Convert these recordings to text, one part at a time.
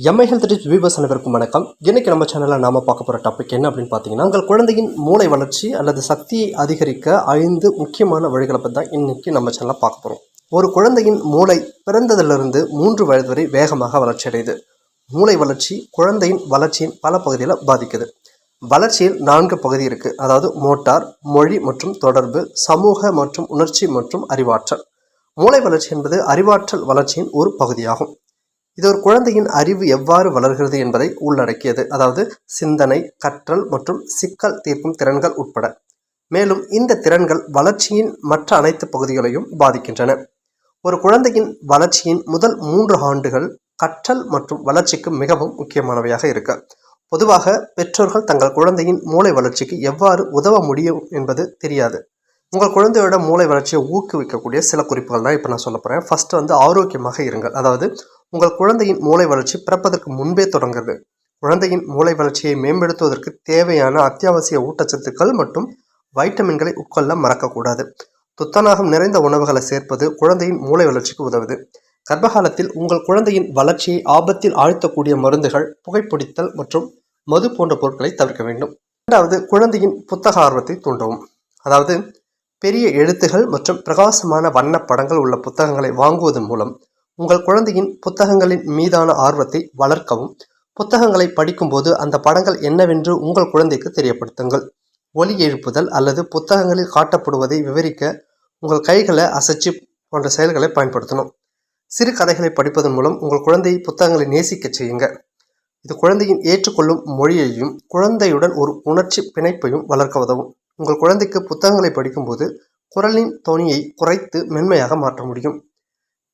Mi health tips viewers அனைவருக்கும் வணக்கம். இன்றைக்கி நம்ம சேனலில் நாம பார்க்க போகிற டாபிக் என்ன அப்படின்னு பார்த்தீங்கன்னா உங்கள் குழந்தையின் மூளை வளர்ச்சி அல்லது சக்தியை அதிகரிக்க ஐந்து முக்கியமான வழிகளை பற்றி தான் இன்றைக்கி நம்ம சேனலில் பார்க்க போகிறோம் ஒரு குழந்தையின் மூளை பிறந்ததிலிருந்து மூன்று வயது வரை வேகமாக வளர்ச்சி அடையுது. மூளை வளர்ச்சி குழந்தையின் வளர்ச்சியின் பல பகுதியில் பாதிக்குது. வளர்ச்சியில் நான்கு பகுதி இருக்குது அதாவது மோட்டார் மொழி மற்றும் தொடர்பு சமூக மற்றும் உணர்ச்சி மற்றும் அறிவாற்றல். மூளை வளர்ச்சி என்பது அறிவாற்றல் வளர்ச்சியின் ஒரு பகுதியாகும். இது ஒரு குழந்தையின் அறிவு எவ்வாறு வளர்கிறது என்பதை உள்ளடக்கியது. அதாவது சிந்தனை கற்றல் மற்றும் சிக்கல் தீர்க்கும் திறன்கள் உட்பட. மேலும் இந்த திறன்கள் வளர்ச்சியின் மற்ற அனைத்து பகுதிகளையும் பாதிக்கின்றன. ஒரு குழந்தையின் வளர்ச்சியின் முதல் மூன்று ஆண்டுகள் கற்றல் மற்றும் வளர்ச்சிக்கு மிகவும் முக்கியமானவையாக இருக்க. பொதுவாக பெற்றோர்கள் தங்கள் குழந்தையின் மூளை வளர்ச்சிக்கு எவ்வாறு உதவ முடியும் என்பது தெரியாது. உங்கள் குழந்தையோட மூளை வளர்ச்சியை ஊக்குவிக்கக்கூடிய சில குறிப்புகள் தான் இப்போ நான் சொல்ல போகிறேன் ஃபர்ஸ்ட் வந்து ஆரோக்கியமாக இருங்கள். அதாவது உங்கள் குழந்தையின் மூளை வளர்ச்சி பிறப்பதற்கு முன்பே தொடங்குது குழந்தையின் மூளை வளர்ச்சியை மேம்படுத்துவதற்கு தேவையான அத்தியாவசிய ஊட்டச்சத்துக்கள் மற்றும் வைட்டமின்களை உட்கொள்ள மறக்கக்கூடாது. துத்தநாகம் நிறைந்த உணவுகளை சேர்ப்பது குழந்தையின் மூளை வளர்ச்சிக்கு உதவுது. கர்ப்பகாலத்தில் உங்கள் குழந்தையின் வளர்ச்சியை ஆபத்தில் ஆழ்த்தக்கூடிய மருந்துகள் புகைப்பிடித்தல் மற்றும் மது போன்ற பொருட்களை தவிர்க்க வேண்டும். இரண்டாவது குழந்தையின் புத்தக ஆர்வத்தை தூண்டவும். அதாவது பெரிய எழுத்துகள் மற்றும் பிரகாசமான வண்ண படங்கள் உள்ள புத்தகங்களை வாங்குவதன் மூலம் உங்கள் குழந்தையின் புத்தகங்களின் மீதான ஆர்வத்தை வளர்க்கவும். புத்தகங்களை படிக்கும்போது அந்த படங்கள் என்னவென்று உங்கள் குழந்தைக்கு தெரியப்படுத்துங்கள். ஒலி எழுப்புதல் அல்லது புத்தகங்களில் காட்டப்படுவதை விவரிக்க உங்கள் கைகளை அசைச்சு போன்ற செயல்களை பயன்படுத்தணும். சிறு கதைகளை படிப்பதன் மூலம் உங்கள் குழந்தையை புத்தகங்களை நேசிக்க செய்யுங்க இது குழந்தையின் ஏற்றுக்கொள்ளும் மொழியையும் குழந்தையுடன் ஒரு உணர்ச்சி பிணைப்பையும் வளர்க்க உதவும். உங்கள் குழந்தைக்கு புத்தகங்களை படிக்கும்போது குரலின் தொனியை குறைத்து மென்மையாக மாற்ற முடியும்.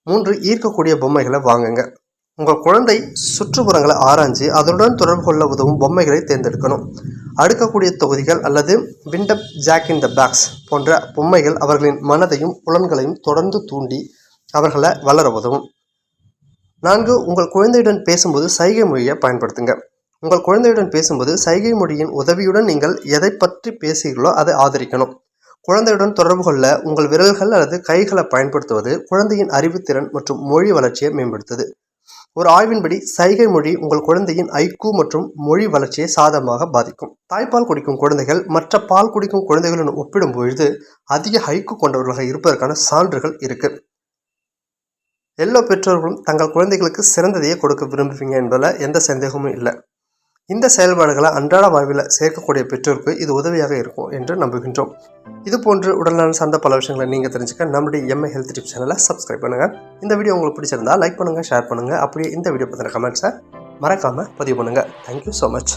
மூன்று ஈர்க்கக்கூடிய பொம்மைகளை வாங்குங்க. உங்கள் குழந்தை சுற்றுப்புறங்களை ஆராய்ஞ்சு அதனுடன் தொடர்பு கொள்ள உதவும் பொம்மைகளை தேர்ந்தெடுக்கணும். அடுக்கக்கூடிய தொகுதிகள் அல்லது விண்டப் ஜாக் இன் த பேக்ஸ் போன்ற பொம்மைகள் அவர்களின் மனதையும் புலன்களையும் தொடர்ந்து தூண்டி அவர்களை வளர உதவும். நான்கு உங்கள் குழந்தையுடன் பேசும்போது சைகை மொழியை பயன்படுத்துங்க. உங்கள் குழந்தையுடன் பேசும்போது சைகை மொழியின் உதவியுடன் நீங்கள் எதை பற்றி பேசுகிறீர்களோ அதை ஆதரிக்கணும். குழந்தையுடன் தொடர்பு கொள்ள உங்கள் விரல்கள் அல்லது கைகளை பயன்படுத்துவது குழந்தையின் அறிவுத்திறன் மற்றும் மொழி வளர்ச்சியை மேம்படுத்துது. ஒரு ஆய்வின்படி சைகை மொழி உங்கள் குழந்தையின் ஐக்கு மற்றும் மொழி வளர்ச்சியை சாதகமாக பாதிக்கும். தாய்ப்பால் குடிக்கும் குழந்தைகள் மற்ற பால் குடிக்கும் குழந்தைகளுடன் ஒப்பிடும் பொழுது அதிக ஹைக்கு கொண்டவர்களாக இருப்பதற்கான சான்றுகள் இருக்கு. எல்லா பெற்றோர்களும் தங்கள் குழந்தைகளுக்கு சிறந்ததையே கொடுக்க விரும்புவீங்க என்பதில் எந்த சந்தேகமும் இல்லை. இந்த செயல்பாடுகளை அன்றாட வாழ்வில் சேர்க்கக்கூடிய பெற்றோருக்கு இது உதவியாக இருக்கும் என்று நம்புகின்றோம். இது போன்று உடல்நலன் சார்ந்த பல விஷயங்களை நீங்கள் தெரிஞ்சுக்க நம்முடைய எம்ஐ ஹெல்த் டிப் சேனலை சப்ஸ்கிரைப் பண்ணுங்கள் இந்த வீடியோ உங்களுக்கு பிடிச்சிருந்தா லைக் பண்ணுங்கள் ஷேர் பண்ணுங்கள் அப்படியே இந்த வீடியோ பற்றின கமெண்ட்ஸை மறக்காமல் பதிவு பண்ணுங்கள் தேங்க்யூ ஸோ மச்